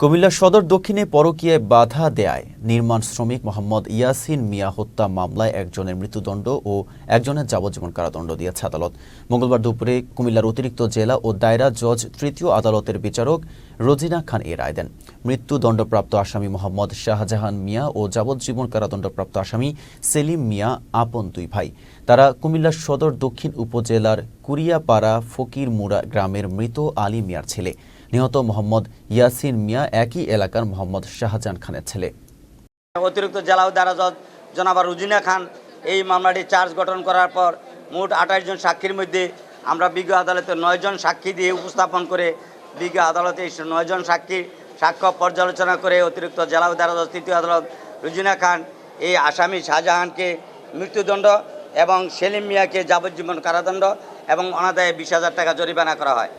কুমিল্লা সদর দক্ষিণে পরকীয়ায় বাধা দেয়ায় নির্মাণ শ্রমিক মোহাম্মদ ইয়াসিন মিয়া হত্যা মামলায় একজনের মৃত্যুদণ্ড ও একজনের যাবজ্জীবন কারাদণ্ড দিয়েছে আদালত। মঙ্গলবার দুপুরে কুমিল্লার অতিরিক্ত জেলা ও দায়রা জজ তৃতীয় আদালতের বিচারক রোজিনা খান এ রায় দেন। মৃত্যুদণ্ডপ্রাপ্ত আসামি মোহাম্মদ শাহজাহান মিয়া ও যাবজ্জীবন কারাদণ্ডপ্রাপ্ত আসামি সেলিম মিয়া আপন দুই ভাই। তারা কুমিল্লার সদর দক্ষিণ উপজেলার কুরিয়াপাড়া ফকিরমুড়া গ্রামের মৃত আলী মিয়ার ছেলে। নিহত মোহাম্মদ ইয়াসিন মিয়া একই এলাকার মোহাম্মদ শাহজাহান খানের ছেলে। অতিরিক্ত জেলা দারা জনাবা রুজিনা খান এই মামলাটি চার্জ গঠন করার পর মোট আঠাশ জন সাক্ষীর মধ্যে আমরা বিজ্ঞ আদালতে নয়জন সাক্ষী দিয়ে উপস্থাপন করে বিজ্ঞ আদালতে এই নয়জন সাক্ষী সাক্ষ্য পর্যালোচনা করে অতিরিক্ত জেলা ও তৃতীয় আদালত রুজিনা খান, এই আসামি শাহজাহানকে মৃত্যুদণ্ড এবং সেলিম মিয়াকে যাবজ্জীবন কারাদণ্ড এবং অনাদায়ে বিশ হাজার টাকা জরিমানা করা হয়।